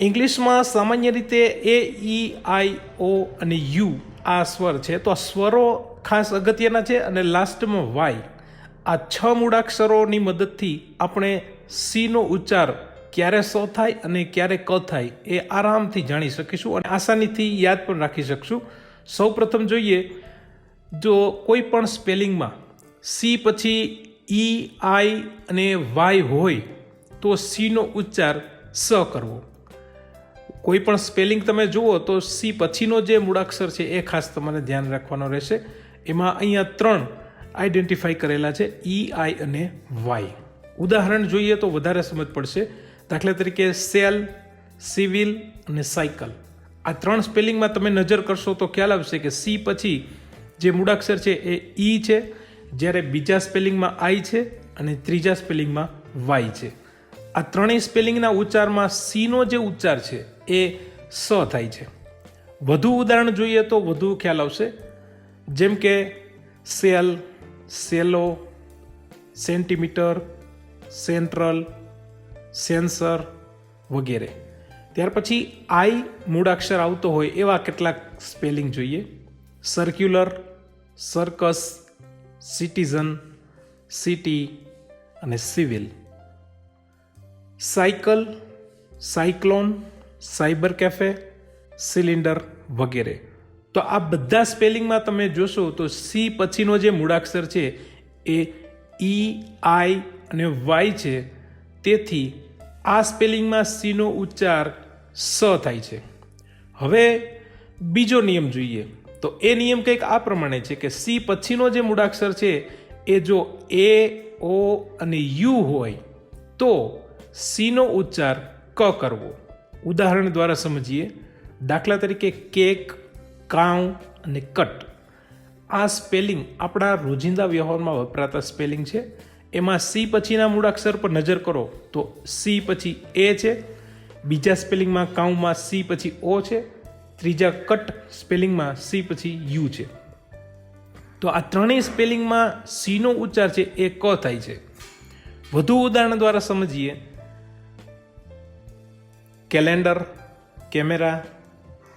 ઇંગ્લિશમાં સામાન્ય રીતે એ ઈ આઈ ઓ અને યુ આ સ્વર છે. તો આ સ્વરો ખાસ અગત્યના છે અને લાસ્ટમાં વાય આ છ મૂળાક્ષરોની મદદથી આપણે સીનો ઉચ્ચાર ક્યારે સ થાય અને ક્યારે ક થાય એ આરામથી જાણી શકીશું અને આસાનીથી યાદ પણ રાખી શકશું. સૌ પ્રથમ જોઈએ, જો કોઈ પણ સ્પેલિંગમાં સી પછી ઈ આઈ અને વાય હોય, તો સીનો ઉચ્ચાર સ કરવો. કોઈ પણ સ્પેલિંગ તમે જુઓ તો સી પછીનો જે મૂળાક્ષર છે એ ખાસ તમારે ધ્યાન રાખવાનો રહેશે. એમાં અહીંયા ત્રણ આઈડેન્ટિફાઈ કરેલા છે ઈ આઈ અને વાય ઉદાહરણ જોઈએ તો વધારે સમજ પડશે. દાખલા તરીકે સેલ, સિવિલ અને સાયકલ. આ ત્રણ સ્પેલિંગમાં તમે નજર કરશો તો ખ્યાલ આવશે કે સી પછી જે મૂળાક્ષર છે એ ઈ છે, જ્યારે બીજા સ્પેલિંગમાં આઈ છે અને ત્રીજા સ્પેલિંગમાં વાય છે. આ ત્રણેય સ્પેલિંગના ઉચ્ચારમાં સીનો જે ઉચ્ચાર છે એ સ થાય છે. વધુ ઉદાહરણ જોઈએ તો વધુ ખ્યાલ આવશે. જેમ કે cell, cello, centimetre, central, sensor વગેરે. ત્યાર પછી આઈ મૂળાક્ષર આવતો હોય એવા કેટલાક સ્પેલિંગ જોઈએ. સર્ક્યુલર, સર્કસ, સિટીઝન, સિટી અને civil. Cycle, cyclone cyber cafe, cylinder વગેરે. તો આ બધા સ્પેલિંગમાં તમે જોશો તો સી પછીનો જે મૂળાક્ષર છે એ ઈ, આઈ અને વાય છે. તેથી આ સ્પેલિંગમાં સીનો ઉચ્ચાર સ થાય છે. હવે બીજો નિયમ જોઈએ. તો એ નિયમ કંઈક આ પ્રમાણે છે કે સી પછીનો જે મૂળાક્ષર છે એ જો એ, ઓ અને યુ હોય, તો સીનો ઉચ્ચાર ક કરવો. ઉદાહરણ દ્વારા સમજીએ. દાખલા તરીકે કેક, કાઉ અને કટ. આ સ્પેલિંગ આપણા રોજિંદા વ્યવહારમાં વપરાતા સ્પેલિંગ છે. એમાં સી પછીના મૂળાક્ષર પર નજર કરો તો સી પછી એ છે. બીજા સ્પેલિંગમાં કાઉમાં સી પછી ઓ છે. ત્રીજા કટ સ્પેલિંગમાં સી પછી યુ છે. તો આ ત્રણેય સ્પેલિંગમાં સીનો ઉચ્ચાર છે એ ક થાય છે. વધુ ઉદાહરણ દ્વારા સમજીએ. Calendar camera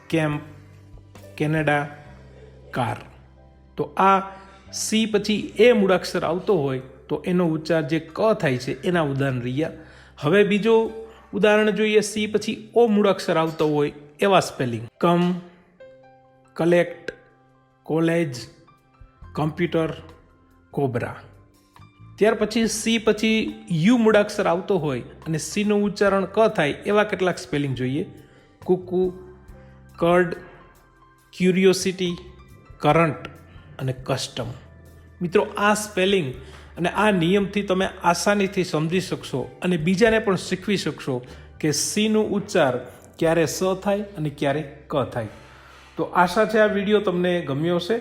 camp Canada car તો આ સી પછી એ મૂળાક્ષર આવતો હોય તો એનો ઉચ્ચાર જે ક થાય છે એના ઉદાહરણ રહ્યા. હવે બીજો ઉદાહરણ જોઈએ સી પછી ઓ મૂળાક્ષર આવતો હોય એવા spelling come, collect, college, computer, cobra. ત્યાર પછી સી પછી યુ મૂળાક્ષર આવતો હોય અને સીનું ઉચ્ચારણ ક થાય એવા કેટલાક સ્પેલિંગ જોઈએ. કુકુ કર્ડ ક્યુરિયોસિટી કરંટ અને કસ્ટમ મિત્રો, આ સ્પેલિંગ અને આ નિયમથી તમે આસાનીથી સમજી શકશો અને બીજાને પણ શીખવી શકશો કે સીનું ઉચ્ચાર ક્યારે સ થાય અને ક્યારે ક થાય. તો આશા છે આ વીડિયો તમને ગમ્યો હશે.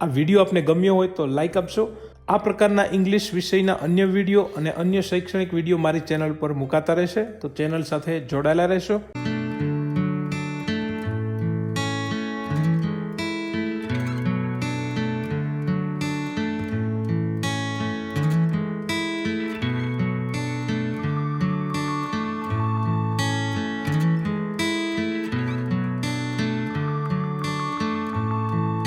આ વીડિયો આપને ગમ્યો હોય તો લાઈક આપશો આ પ્રકારના ઇંગ્લિશ વિષયના અન્ય વીડિયો અને અન્ય શૈક્ષણિક વીડિયો મારી ચેનલ પર મુકાતા રહેશે. તો ચેનલ સાથે જોડાયેલા રહેશો.